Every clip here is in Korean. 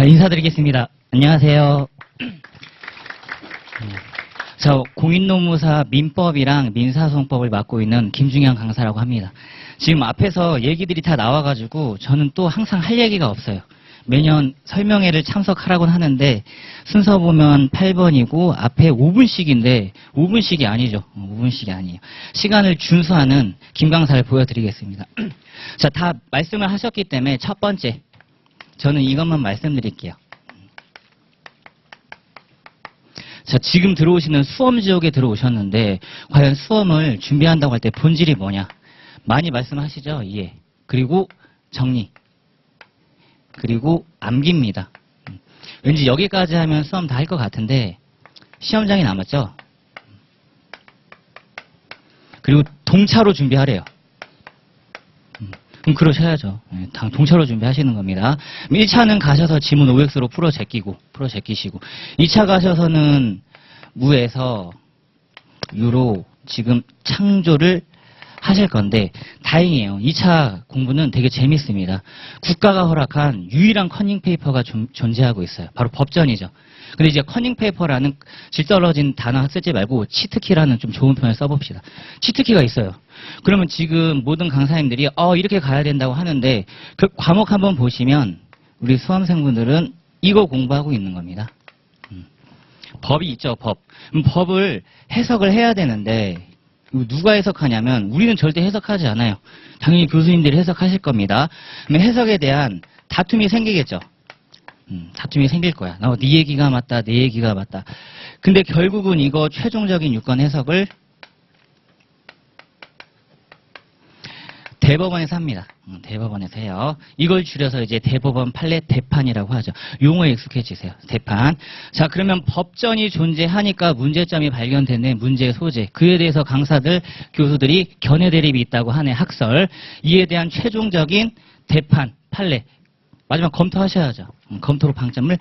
자, 인사드리겠습니다. 안녕하세요. 저 공인노무사 민법이랑 민사소송법을 맡고 있는 김중현 강사라고 합니다. 지금 앞에서 얘기들이 다 나와가지고 저는 또 항상 할 얘기가 없어요. 매년 설명회를 참석하라고는 하는데 순서 보면 8번이고 앞에 5분씩인데 5분씩이 아니죠. 5분씩이 아니에요. 시간을 준수하는 김 강사를 보여드리겠습니다. 자, 다 말씀을 하셨기 때문에 첫 번째 저는 이것만 말씀드릴게요. 자, 지금 들어오시는 수험 지역에 들어오셨는데, 과연 수험을 준비한다고 할 때 본질이 뭐냐? 많이 말씀하시죠? 이해. 그리고 정리. 그리고 암기입니다. 음. 왠지 여기까지 하면 수험 다 할 것 같은데, 시험장이 남았죠? 그리고 동차로 준비하래요. 음, 그럼 그러셔야죠. 예, 당 동차로 준비하시는 겁니다. 1차는 가셔서 지문 OX로 풀어 제끼고, 풀어 제끼시고. 2차 가셔서는 무에서 유로 지금 창조를 하실 건데, 다행이에요. 2차 공부는 되게 재밌습니다. 국가가 허락한 유일한 커닝 페이퍼가 존- 존재하고 있어요. 바로 법전이죠. 근데 이제 커닝 페이퍼라는 질 떨어진 단어 쓰지 말고 치트키라는 좀 좋은 표현을 써봅시다. 치트키가 있어요. 그러면 지금 모든 강사님들이 어 이렇게 가야 된다고 하는데 그 과목 한번 보시면 우리 수험생분들은 이거 공부하고 있는 겁니다. 음. 법이 있죠, 법. 그럼 법을 해석을 해야 되는데 누가 해석하냐면 우리는 절대 해석하지 않아요. 당연히 교수님들이 해석하실 겁니다. 해석에 대한 다툼이 생기겠죠. 음, 다툼이 생길 거야. 나네 얘기가 맞다, 내 얘기가 맞다. 근데 결국은 이거 최종적인 유권 해석을 대법원에서 합니다. 음, 대법원에서 해요. 이걸 줄여서 이제 대법원 판례 대판이라고 하죠. 용어에 익숙해지세요. 대판. 자, 그러면 법전이 존재하니까 문제점이 발견됐네. 문제 소재. 그에 대해서 강사들, 교수들이 견해 대립이 있다고 하네. 학설. 이에 대한 최종적인 대판, 판례. 마지막 검토하셔야죠. 음, 검토로 방점을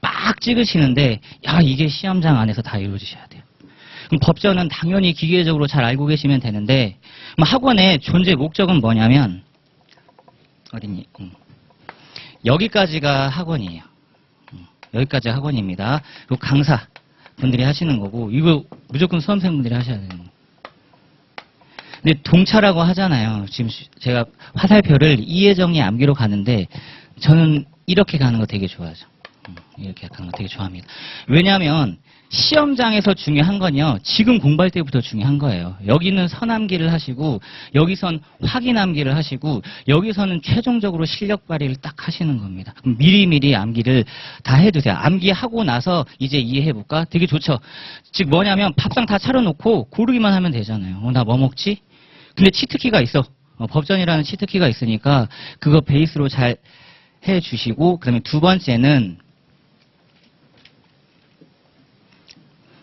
빡 찍으시는데, 야, 이게 시험장 안에서 다 이루어지셔야 돼요. 그럼 법전은 당연히 기계적으로 잘 알고 계시면 되는데, 그럼 학원의 존재 목적은 뭐냐면, 어딨니? 음. 여기까지가 학원이에요. 음, 여기까지가 학원입니다. 그리고 강사 분들이 하시는 거고, 이거 무조건 수험생분들이 하셔야 되는 거예요. 근데 동차라고 하잖아요. 지금 시- 제가 화살표를 이해정리 암기로 가는데 저는 이렇게 가는 거 되게 좋아하죠. 음, 이렇게 가는 거 되게 좋아합니다. 왜냐하면 시험장에서 중요한 건요. 지금 공부할 때부터 중요한 거예요. 여기는 선암기를 하시고 여기선 확인암기를 하시고 여기서는 최종적으로 실력 발휘를 딱 하시는 겁니다. 미리미리 암기를 다 해두세요. 암기하고 나서 이제 이해해볼까? 되게 좋죠. 즉 뭐냐면 밥상 다 차려놓고 고르기만 하면 되잖아요. 어, 나 뭐 먹지? 근데 치트키가 있어. 어, 법전이라는 치트키가 있으니까 그거 베이스로 잘 해주시고 그다음에 두 번째는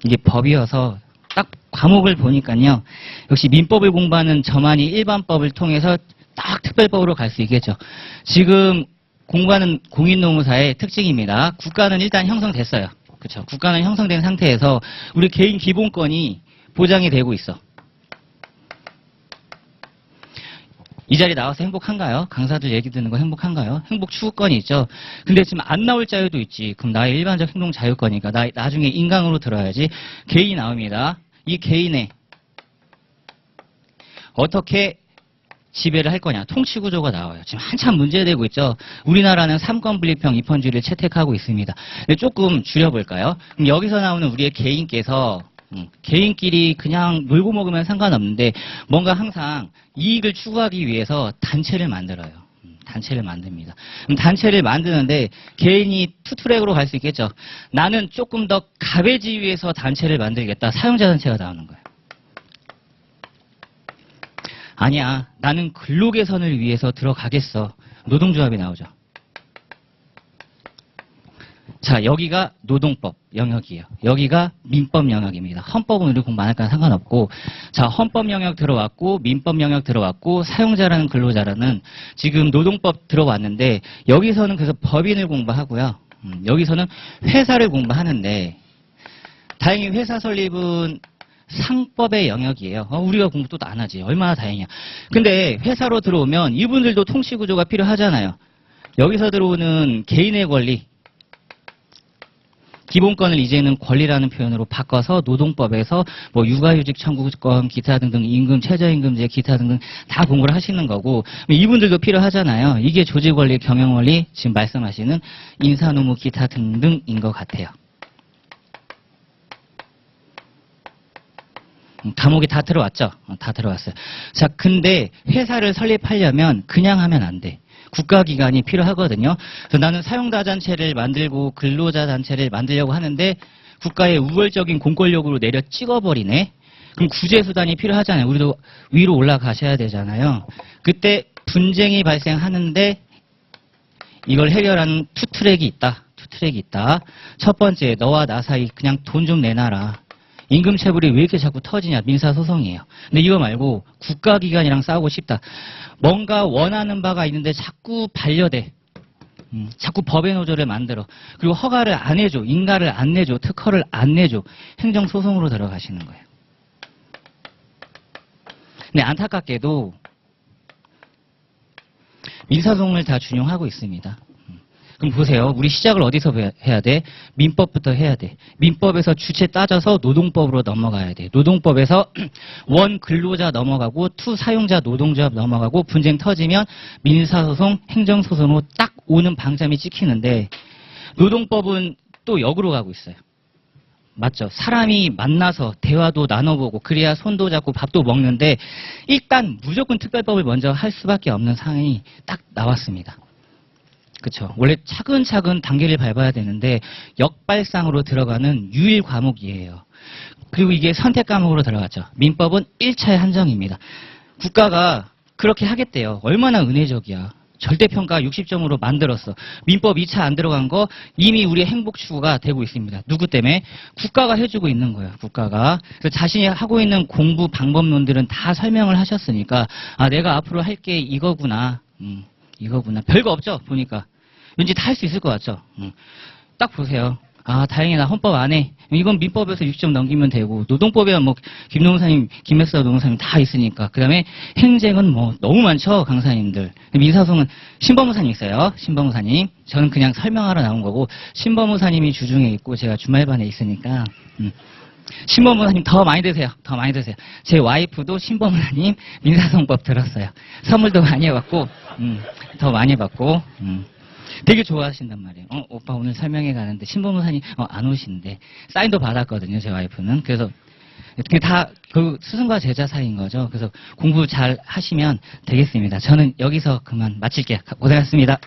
이게 법이어서 딱 과목을 보니까요. 역시 민법을 공부하는 저만이 일반법을 통해서 딱 특별법으로 갈 수 있겠죠. 지금 공부하는 공인노무사의 특징입니다. 국가는 일단 형성됐어요. 그렇죠. 국가는 형성된 상태에서 우리 개인 기본권이 보장이 되고 있어. 이 자리 나와서 행복한가요? 강사들 얘기 듣는 거 행복한가요? 행복 추구권이 있죠. 근데 지금 안 나올 자유도 있지. 그럼 나의 일반적 행동 자유권이니까 나 나중에 인강으로 들어야지. 개인이 나옵니다. 이 개인의 어떻게 지배를 할 거냐. 통치 구조가 나와요. 지금 한참 문제되고 있죠. 우리나라는 삼권 분립형 입헌주의를 채택하고 있습니다. 조금 줄여볼까요? 여기서 나오는 우리의 개인께서 음, 개인끼리 그냥 놀고 먹으면 상관없는데 뭔가 항상 이익을 추구하기 위해서 단체를 만들어요. 음, 단체를 만듭니다. 단체를 만드는데 개인이 투트랙으로 갈 수 있겠죠. 나는 조금 더 가베지 위해서 단체를 만들겠다. 사용자 단체가 나오는 거예요. 아니야. 나는 근로개선을 위해서 들어가겠어. 노동조합이 나오죠. 자, 여기가 노동법 영역이에요. 여기가 민법 영역입니다. 헌법은 우리 공부 안 할까 상관없고, 자, 헌법 영역 들어왔고, 민법 영역 들어왔고, 사용자라는 근로자라는 지금 노동법 들어왔는데, 여기서는 그래서 법인을 공부하고요. 음, 여기서는 회사를 공부하는데, 다행히 회사 설립은 상법의 영역이에요. 어, 우리가 공부 또 안 하지. 얼마나 다행이야. 근데 회사로 들어오면 이분들도 통치 구조가 필요하잖아요. 여기서 들어오는 개인의 권리, 기본권을 이제는 권리라는 표현으로 바꿔서 노동법에서 뭐 육아휴직 청구권, 기타 등등 임금, 최저임금제, 기타 등등 다 공부를 하시는 거고 이분들도 필요하잖아요. 이게 조직원리, 경영원리 지금 말씀하시는 인사노무, 기타 등등인 것 같아요. 음, 과목이 다 들어왔죠? 어, 다 들어왔어요. 자, 근데 회사를 설립하려면 그냥 하면 안 돼. 국가기관이 필요하거든요. 그래서 나는 사용자 단체를 만들고 근로자 단체를 만들려고 하는데 국가의 우월적인 공권력으로 내려 찍어버리네. 그럼 구제수단이 필요하잖아요. 우리도 위로 올라가셔야 되잖아요. 그때 분쟁이 발생하는데 이걸 해결하는 투 트랙이 있다. 투 트랙이 있다. 첫 번째, 너와 나 사이 그냥 돈 좀 내놔라. 임금 체불이 왜 이렇게 자꾸 터지냐? 민사소송이에요. 근데 이거 말고 국가기관이랑 싸우고 싶다. 뭔가 원하는 바가 있는데 자꾸 반려돼. 음, 자꾸 법의 노조를 만들어. 그리고 허가를 안 해줘. 인가를 안 내줘. 특허를 안 내줘. 행정소송으로 들어가시는 거예요. 근데 안타깝게도 민사소송을 다 준용하고 있습니다. 음. 그럼 보세요. 우리 시작을 어디서 배- 해야 돼? 민법부터 해야 돼. 민법에서 주체 따져서 노동법으로 넘어가야 돼. 노동법에서 원 근로자 넘어가고 투 사용자 노동조합 넘어가고 분쟁 터지면 민사소송, 행정소송으로 딱 오는 방점이 찍히는데 노동법은 또 역으로 가고 있어요. 맞죠? 사람이 만나서 대화도 나눠보고 그래야 손도 잡고 밥도 먹는데 일단 무조건 특별법을 먼저 할 수밖에 없는 상황이 딱 나왔습니다. 그렇죠. 원래 차근차근 단계를 밟아야 되는데 역발상으로 들어가는 유일 과목이에요. 그리고 이게 선택 과목으로 들어갔죠. 민법은 1차의 한정입니다. 국가가 그렇게 하겠대요. 얼마나 은혜적이야. 절대평가 60점으로 만들었어. 민법 2차 안 들어간 거 이미 우리 행복 추구가 되고 있습니다. 누구 때문에? 국가가 해주고 있는 거예요. 국가가. 그래서 자신이 하고 있는 공부 방법론들은 다 설명을 하셨으니까 아 내가 앞으로 할 게 이거구나. 음, 이거구나. 별거 없죠. 보니까. 왠지 다 할 수 있을 것 같죠. 음. 딱 보세요. 아, 다행이다. 헌법 안 해. 이건 민법에서 60점 넘기면 되고, 노동법에 뭐, 김노무사님, 김맥사 노무사님 다 있으니까. 그 다음에 행정은 뭐, 너무 많죠, 강사님들. 민사소송은 신법무사님 있어요. 신법무사님. 저는 그냥 설명하러 나온 거고, 신법무사님이 주중에 있고, 제가 주말반에 있으니까, 음. 신법무사님 더 많이 드세요. 더 많이 드세요. 제 와이프도 신법무사님 민사소송법 들었어요. 선물도 많이 해왔고, 음, 더 많이 받고, 음. 되게 좋아하신단 말이에요. 어, 오빠 오늘 설명회 가는데 신보무사님 어, 안 오신대. 사인도 받았거든요, 제 와이프는. 그래서 그게 다 그 스승과 제자 사이인 거죠. 그래서 공부 잘 하시면 되겠습니다. 저는 여기서 그만 마칠게요. 고생하셨습니다.